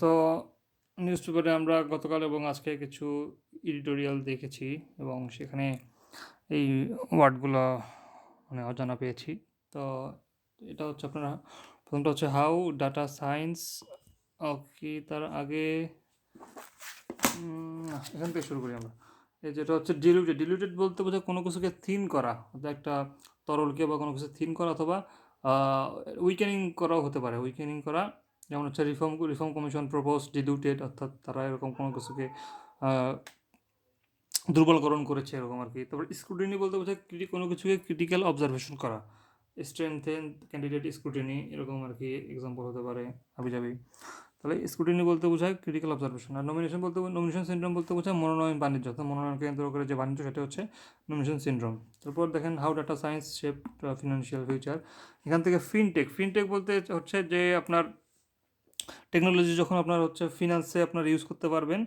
তো নিউজ পেপারে আমরা গতকাল এবং আজকে কিছু এডিটোরিয়াল দেখেছি এবং সেখানে এই ওয়ার্ডগুলো মানে অজানা পেয়েছি। তো এটা হচ্ছে আপনারা, প্রথমটা হচ্ছে হাউ ডাটা সায়েন্স, ওকে, তার আগে এখান থেকে শুরু করি আমরা। এই যেটা হচ্ছে ডিলিউটেড ডিলিউটেড বলতে বোঝায় কোনো কিছুকে থিন করা একটা তরলকে বা কোনো কিছু থিন করা অথবা উইকেনিং করাও হতে পারে উইকেনিং করা। যেমন হচ্ছে রিফর্ম রিফর্ম কমিশন প্রপোজ ডিডিউটেড অর্থাৎ তারা এরকম কোনো কিছুকে দুর্বলকরণ করেছে এরকম আর কি। তারপর স্ক্রুটিনি বলতে বোঝায় কোনো কিছুকে ক্রিটিক্যাল অবজারভেশন করা। স্ট্রেংথেন ক্যান্ডিডেট স্ক্রুটিনি এরকম আর কি এক্সাম্পল হতে পারে হাবিজাবি। তাহলে স্ক্রুটিনি বলতে বোঝায় ক্রিটিক্যাল অবজারভেশন আর নমিনেশন বলতে নমিনেশন সিন্ড্রোম বলতে বোঝায় মনোনয়ন বাণিজ্য। অর্থাৎ মনোনয়নকে কেন্দ্র করে যে বাণিজ্য, সেটা হচ্ছে নমিনেশন সিন্ড্রোম তারপর দেখেন how data science shape financial future এখান থেকে ফিনটেক ফিনটেক বলতে হচ্ছে যে আপনার টেকনোলজি যখন আপনার হচ্ছে ফিনান্সে আপনার ইউজ করতে পারবেন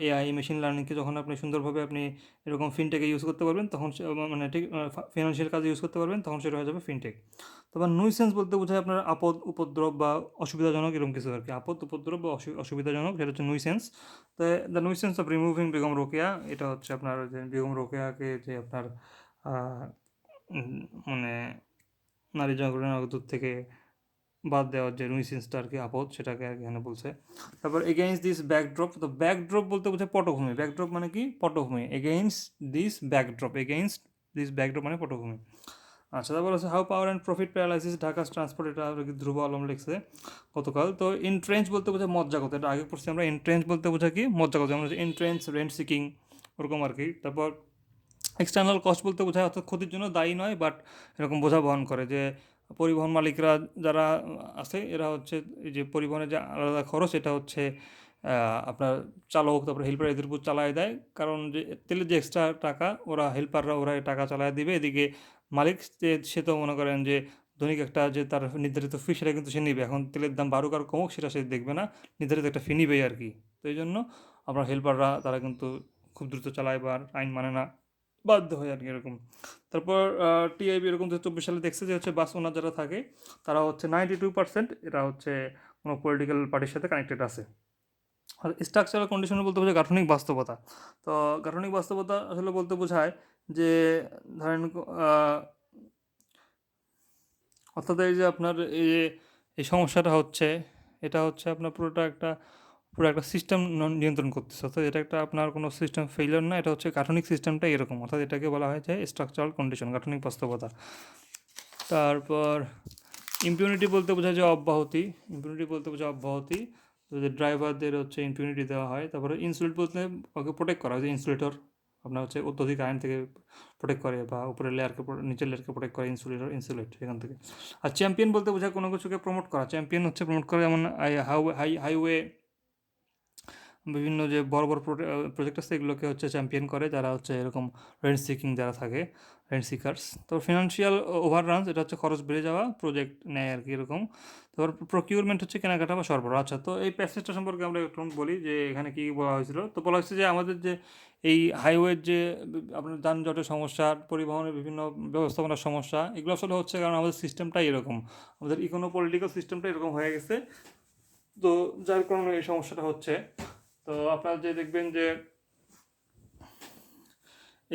এআই মেশিন লার্নিংকে যখন আপনি সুন্দরভাবে আপনি এরকম ফিনটেকে ইউজ করতে পারবেন, তখন মানে ফিনান্সিয়াল কাজে ইউজ করতে পারবেন, তখন সেটা হয়ে যাবে ফিনটেক তারপর নুইসেন্স বলতে বোঝায় আপনার আপদ, উপদ্রব বা অসুবিধাজনক এরকম কিছু আর কি। আপদ, উপদ্রব বা অসু- অসুবিধাজনক সেটা হচ্ছে নুইসেন্স তো the nuisance of removing Begum Rokeya এটা হচ্ছে আপনার যে বেগম রোকেয়াকে যে আপনার মানে নারী জাগরণের দূর থেকে বাদ দেওয়ার যে নুইসেন্সটা আর কি আপদ, সেটাকে আর এখানে বলছে। তারপর এগেইনস্ট দিস ব্যাকড্রপ তো ব্যাকড্রপ বলতে বোঝায় পটভূমি। ব্যাকড্রপ মানে কি? পটভূমি। Against this backdrop against this backdrop মানে পটভূমি। আচ্ছা তারপর হচ্ছে how power and profit paralysis Dhaka's transport এটা কি ধ্রুব আলম লিখছে গতকাল। তো ইনট্রেঞ্চ বলতে বোঝায় মজ্জাগত এটা আগে পড়ছি আমরা। ইনট্রেঞ্চ বলতে বোঝায় কি? মজ্জাগত যেমন ইনট্রেঞ্চ রেন্ট সিকিং ওরকম আর কি। তারপর এক্সটার্নাল কস্ট বলতে বোঝায় অর্থাৎ ক্ষতির জন্য দায়ী নয় বাট এরকম বোঝা বহন করে যে পরিবহন মালিকরা যারা আছে, এরা হচ্ছে এই যে পরিবহনের যে আলাদা খরচ, এটা হচ্ছে আপনার চালক, তারপরে হেল্পার এদের উপর চালায় দেয়। কারণ যে তেলের যে এক্সট্রা টাকা ওরা হেল্পাররা ওরা টাকা চালায় দিবে। এদিকে মালিক সে তো মনে করেন যে ধনিক একটা যে তার নির্ধারিত ফি সেটা কিন্তু সে নিবে। এখন তেলের দাম বাড়ুক আর কমুক, সেটা সে দেখবে না। নির্ধারিত একটা ফি নিবেই আর কি। তো এই জন্য আপনার হেল্পাররা তারা কিন্তু খুব দ্রুত চালায় বা আইন মানে না। বাধ্য হয় আর কি এরকম। তারপর টিআইবি এরকম দু চব্বিশ সালে দেখছে যে হচ্ছে বাস ওনার যারা থাকে, তারা হচ্ছে নাইনটি টু পার্সেন্ট এরা হচ্ছে কোনো পলিটিক্যাল পার্টির সাথে কানেক্টেড আছে। আর স্ট্রাকচারাল কন্ডিশন বলতে বোঝায় গাঠনিক বাস্তবতা। তো গাঠনিক বাস্তবতা আসলে বলতে বোঝায় যে, ধরেন অর্থাৎ এই যে আপনার এই যে এই সমস্যাটা হচ্ছে, এটা হচ্ছে আপনার পুরোটা একটা পুরো একটা সিস্টেম নিয়ন্ত্রণ করতেছে। অর্থাৎ এটা একটা আপনার কোনো সিস্টেম ফেইলিয়ার না, এটা হচ্ছে গাঠনিক সিস্টেমটা এরকম। অর্থাৎ এটাকে বলা হয় যে স্ট্রাকচারাল কন্ডিশন গাঠনিক বাস্তবতা। তারপর ইম্পিউনিটি বলতে বোঝায় যে অব্যাহতি। ইম্পিউনিটি বলতে বোঝায় অব্যাহতি। তো যে ড্রাইভারদের হচ্ছে ইম্পিউনিটি দেওয়া হয়, তারপরে ইনসুলেট বলতে ওকে প্রোটেক্ট করা হয়। যে ইনসুলেটর আপনার হচ্ছে অত্যধিক কারেন্ট থেকে প্রোটেক্ট করে বা উপরের লেয়ারকে নিচের লেয়ারকে প্রোটেক্ট করে ইনসুলেটর ইনসুলেট এখান থেকে। আর চ্যাম্পিয়ন বলতে বোঝায় কোনো কিছুকে প্রমোট করা। চ্যাম্পিয়ন হচ্ছে প্রমোট করা যেমন হাইওয়ে হাই হাইওয়ে বিভিন্ন যে বড় বড় প্রজেক্ট আছে, এগুলোকে হচ্ছে চ্যাম্পিয়ন করে। যারা হচ্ছে এরকম রেন্ট সিকিং যারা থাকে রেন্ট সিকার্স তো ফিনান্সিয়াল ওভাররানস এটা হচ্ছে খরচ বেড়ে যাওয়া প্রজেক্ট নেয় আর কি এরকম। তারপর প্রকিউরমেন্ট হচ্ছে কেনাকাটা বা সরবরাহ। আচ্ছা তো এই প্যাসেজটা সম্পর্কে আমরা একটু বলি যে এখানে কী বলা হয়েছিল। তো বলা হয়েছে যে আমাদের যে এই হাইওয়ের যে, আপনার যানজটের সমস্যা, পরিবহনের বিভিন্ন ব্যবস্থাপনার সমস্যা, এগুলো আসলে হচ্ছে কারণ আমাদের সিস্টেমটাই এরকম। আমাদের ইকোনো পলিটিক্যাল সিস্টেমটা এরকম হয়ে গেছে। তো যার কারণে এই সমস্যাটা হচ্ছে। তো আপনারা যে দেখবেন যে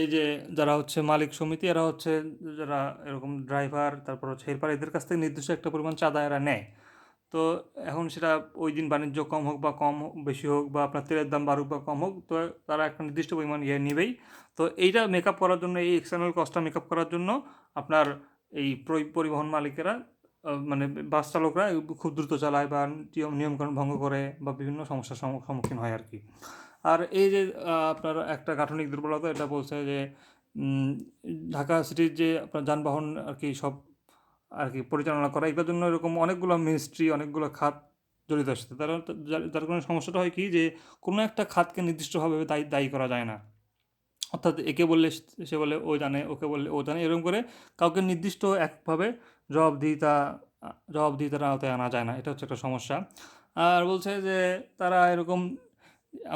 এই যে যারা হচ্ছে মালিক সমিতি, এরা হচ্ছে যারা এরকম ড্রাইভার তারপর হচ্ছে হেল্পার এদের কাছ থেকে নির্দিষ্ট একটা পরিমাণ চাঁদা এরা নেয়। তো এখন সেটা ওই দিন বাণিজ্য কম হোক বা কম বেশি হোক বা আপনার তেলের দাম বাড়ুক বা কম হোক, তো তারা একটা নির্দিষ্ট পরিমাণ ইয়ে নেবেই। তো এইটা মেকআপ করার জন্য, এই এক্সটার্নাল কস্টটা মেকআপ করার জন্য আপনার এই পরিবহন মালিকেরা মানে বাস চালকরা খুব দ্রুত চালায় বা নিয়ম, নিয়মকানুন ভঙ্গ করে বা বিভিন্ন সমস্যার সম্মু- সম্মুখীন হয় আর কি। আর এই যে আপনার একটা গাঠনিক দুর্বলতা, এটা বলছে যে ঢাকা সিটির যে আপনার যানবাহন আর কি সব আর কি পরিচালনা করা এগুলোর জন্য এরকম অনেকগুলো মিনিস্ট্রি অনেকগুলো খাত জড়িত আসছে তার, যার কারণে সমস্যাটা হয় কি যে, কোনো একটা খাতকে নির্দিষ্টভাবে দায়ী দায়ী করা যায় না। অর্থাৎ একে বললে সে বলে ও জানে, ওকে বললে ও জানে, এরকম করে কাউকে নির্দিষ্ট একভাবে জবাবদিহিতা, জবাবদিহিতার আওতায় আনা যায় না। এটা হচ্ছে একটা সমস্যা। আর বলছে যে তারা এরকম,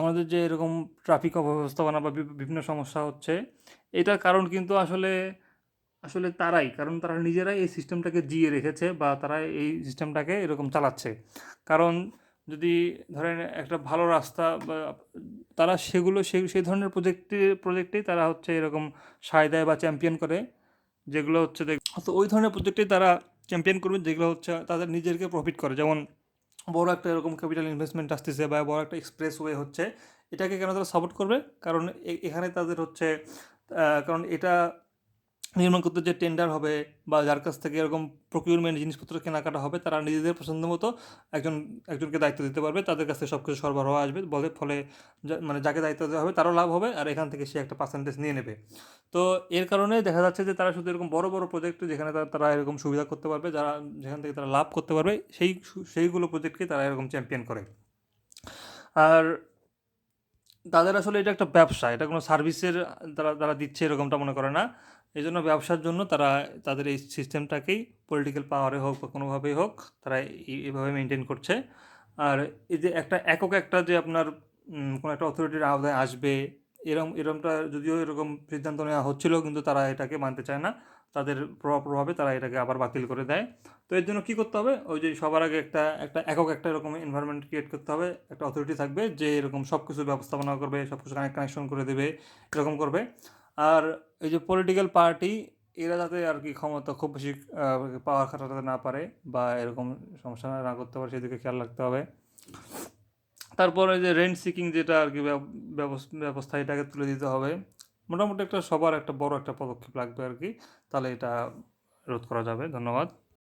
আমাদের যে এরকম ট্রাফিক অব্যবস্থাপনা বা বিভিন্ন সমস্যা হচ্ছে, এটার কারণ কিন্তু আসলে আসলে তারাই, কারণ তারা নিজেরাই এই সিস্টেমটাকে জিয়ে রেখেছে বা তারা এই সিস্টেমটাকে এরকম চালাচ্ছে। কারণ যদি ধরেন একটা ভালো রাস্তা তারা সেগুলো সেই সেই ধরনের প্রজেক্টে প্রজেক্টেই তারা হচ্ছে এরকম সায় দেয় বা চ্যাম্পিয়ন করে, যেগুলো হচ্ছে তো ওই ধরনের প্রজেক্টেই তারা চ্যাম্পিয়ন করবে, যেগুলো হচ্ছে তাদের নিজেদেরকে প্রফিট করে। যেমন বড় একটা এরকম ক্যাপিটাল ইনভেস্টমেন্ট আসতেছে বা বড় একটা এক্সপ্রেস ওয়ে হচ্ছে, এটাকে কেন তারা সাপোর্ট করবে? কারণ এখানে তাদের হচ্ছে কারণ এটা নির্মাণ করতে যে টেন্ডার হবে বা যার কাছ থেকে এরকম প্রকিউরমেন্ট জিনিসপত্র কেনাকাটা হবে, তারা নিজেদের পছন্দ মতো একজন, একজনকে দায়িত্ব দিতে পারবে, তাদের কাছে সব কিছু সরবরাহ আসবে, বলে ফলে মানে যাকে দায়িত্ব দেওয়া হবে তারও লাভ হবে, আর এখান থেকে সে একটা পার্সেন্টেজ নিয়ে নেবে। তো এর কারণে দেখা যাচ্ছে যে তারা শুধু এরকম বড় বড় প্রজেক্ট যেখানে তারা তারা এরকম সুবিধা করতে পারবে, যারা, যেখান থেকে তারা লাভ করতে পারবে, সেই, সেইগুলো প্রজেক্টকে তারা এরকম চ্যাম্পিয়ন করে। আর তাদের আসলে এটা একটা ব্যবসা, এটা কোনো সার্ভিসের তারা তারা দিচ্ছে এরকমটা মনে করে না। এই জন্য ব্যবসার জন্য তারা তাদের এই সিস্টেমটাকেই পলিটিক্যাল পাওয়ারে হোক বা কোনোভাবেই হোক তারা এই- এইভাবে মেনটেন করছে। আর এই যে একটা একক একটা যে আপনার কোনো একটা অথরিটির আওতায় আসবে এরকম এরকমটা যদিও এরকম সিদ্ধান্ত নেওয়া হচ্ছিল কিন্তু তারা এটাকে মানতে চায় না। তাদের প্রভাব প্রভাবে তারা এটাকে আবার বাতিল করে দেয়। তো এর জন্য কী করতে হবে? ওই যে সবার আগে একটা একটা একক একটা এরকম এনভায়রনমেন্ট ক্রিয়েট করতে হবে। একটা অথরিটি থাকবে যে এরকম সব কিছু ব্যবস্থাপনা করবে সব কিছু কানেক্ট কানেকশন করে দেবে, এরকম করবে। আর এই যে পলিটিক্যাল পার্টি এরা যাতে আর কি ক্ষমতা খুব বেশি পাওয়ার খাটাতে না পারে বা এরকম সমস্যা না করতে পারে সেদিকে খেয়াল রাখতে হবে। তারপরে যে রেন্ট সিকিং যেটা আর কি ব্যব- ব্যবস্থা এটাকে তুলে দিতে হবে। মোটামুটি একটা সবার একটা বড় একটা পদক্ষেপ লাগবে আর কি। তাহলে এটা রোধ করা যাবে। ধন্যবাদ।